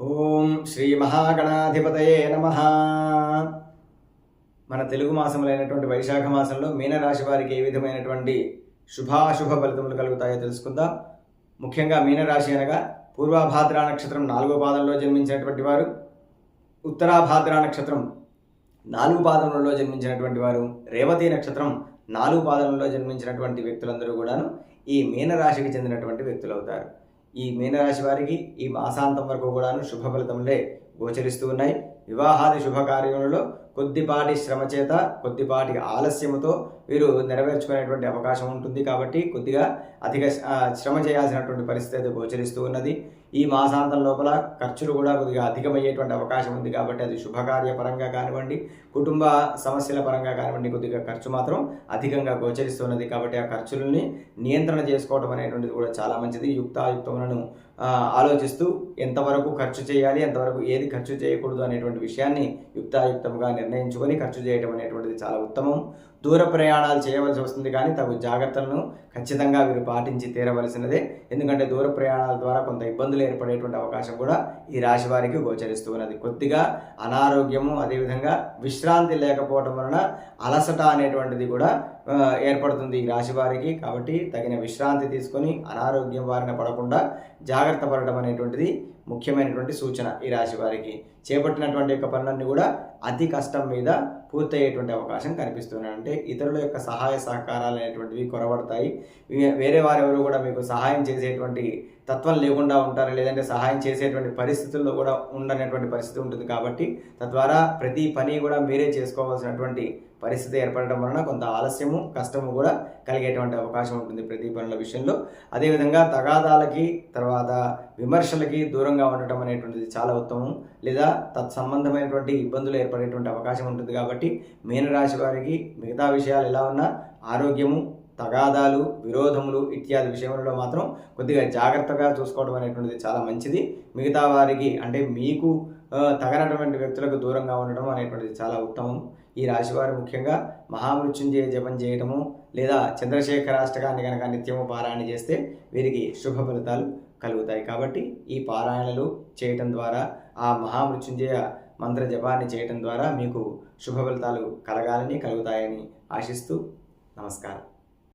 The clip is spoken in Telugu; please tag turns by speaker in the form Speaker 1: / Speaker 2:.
Speaker 1: ఓం శ్రీ మహాగణాధిపతయే నమ. మన తెలుగు మాసములైనటువంటి వైశాఖ మాసంలో మీనరాశి వారికి ఏ విధమైనటువంటి శుభాశుభ ఫలితములు కలుగుతాయో తెలుసుకుందాం. ముఖ్యంగా మీనరాశి అనగా పూర్వాభాద్ర నక్షత్రం నాలుగో పాదంలో జన్మించినటువంటి వారు ఉత్తరాభాద్ర నక్షత్రం నాలుగు పాదములలో జన్మించినటువంటి వారు రేవతి నక్షత్రం నాలుగు పాదములలో జన్మించినటువంటి వ్యక్తులందరూ కూడాను ఈ మీనరాశికి చెందినటువంటి వ్యక్తులు అవుతారు ఈ మీనరాశి వారికి ఈ మాసాంతం వరకు కూడాను శుభ ఫలితములే గోచరిస్తూ ఉన్నాయి. వివాహాది శుభకార్యములలో కొద్దిపాటి శ్రమ చేత కొద్దిపాటి ఆలస్యముతో వీరు నెరవేర్చుకునేటువంటి అవకాశం ఉంటుంది కాబట్టి కొద్దిగా అధిక శ్రమ చేయాల్సినటువంటి పరిస్థితి అయితే గోచరిస్తూ ఉన్నది. ఈ మాసాంతం లోపల ఖర్చులు కూడా కొద్దిగా అధికమయ్యేటువంటి అవకాశం ఉంది కాబట్టి అది శుభకార్య పరంగా కానివ్వండి కుటుంబ సమస్యల పరంగా కానివ్వండి కొద్దిగా ఖర్చు మాత్రం అధికంగా గోచరిస్తున్నది కాబట్టి ఆ ఖర్చులని నియంత్రణ చేసుకోవడం అనేటువంటిది కూడా చాలా మంచిది. యుక్తాయుక్తములను ఆలోచిస్తూ ఎంతవరకు ఖర్చు చేయాలి ఎంతవరకు ఏది ఖర్చు చేయకూడదు అనేటువంటి విషయాన్ని యుక్తాయుక్తంగా నిర్ణయించుకొని ఖర్చు చేయడం అనేటువంటిది చాలా ఉత్తమం. దూర ప్రయాణాలు చేయవలసి వస్తుంది కానీ తగు జాగ్రత్తలను ఖచ్చితంగా వీరు పాటించి తీరవలసినదే. ఎందుకంటే దూర ప్రయాణాల ద్వారా కొంత ఇబ్బందులు ఏర్పడేటువంటి అవకాశం కూడా ఈ రాశి వారికి గోచరిస్తూ ఉన్నది. కొద్దిగా అనారోగ్యము అదేవిధంగా విశ్రాంతి లేకపోవడం వలన అలసట అనేటువంటిది కూడా ఏర్పడుతుంది ఈ రాశి వారికి. కాబట్టి తగిన విశ్రాంతి తీసుకొని అనారోగ్యం బారిన పడకుండా జాగ్రత్త పడటం అనేటువంటిది ముఖ్యమైనటువంటి సూచన ఈ రాశి వారికి. చేపట్టినటువంటి యొక్క పనులన్నీ కూడా అతి కష్టం మీద పూర్తయ్యేటువంటి అవకాశం కనిపిస్తున్నాయి. అంటే ఇతరుల యొక్క సహాయ సహకారాలు అనేటువంటివి కొరబడతాయి వేరే వారెవరు కూడా మీకు సహాయం చేసేటువంటి తత్వం లేకుండా ఉంటారు లేదంటే సహాయం చేసేటువంటి పరిస్థితుల్లో కూడా ఉండనటువంటి పరిస్థితి ఉంటుంది కాబట్టి తద్వారా ప్రతి పని కూడా మీరే చేసుకోవాల్సినటువంటి పరిస్థితి ఏర్పడటం వలన కొంత ఆలస్యము కష్టము కూడా కలిగేటువంటి అవకాశం ఉంటుంది ప్రతి పనుల విషయంలో. అదేవిధంగా తగాదాలకి తర్వాత విమర్శలకి దూరంగా ఉండటం అనేటువంటిది చాలా ఉత్తమం. లేదా తత్సంబంధమైనటువంటి ఇబ్బందులు ఏర్పడేటువంటి అవకాశం ఉంటుంది కాబట్టి మీనరాశి వారికి మిగతా విషయాలు ఎలా ఉన్నా ఆరోగ్యము తగాదాలు విరోధములు ఇత్యాది విషయంలో మాత్రం కొద్దిగా జాగ్రత్తగా చూసుకోవడం అనేటువంటిది చాలా మంచిది. మిగతా వారికి అంటే మీకు తగనటువంటి వ్యక్తులకు దూరంగా ఉండడం అనేటువంటిది చాలా ఉత్తమం. ఈ రాశివారు ముఖ్యంగా మహామృత్యుంజయ జపం చేయటము లేదా చంద్రశేఖరాష్టకాన్ని కనుక నిత్యము పారాయణ చేస్తే వీరికి శుభ ఫలితాలు కలుగుతాయి. కాబట్టి ఈ పారాయణలు చేయటం ద్వారా ఆ మహామృత్యుంజయ మంత్ర జపాన్ని చేయటం ద్వారా మీకు శుభ ఫలితాలు కలగాలని కలుగుతాయని ఆశిస్తూ నమస్కారం.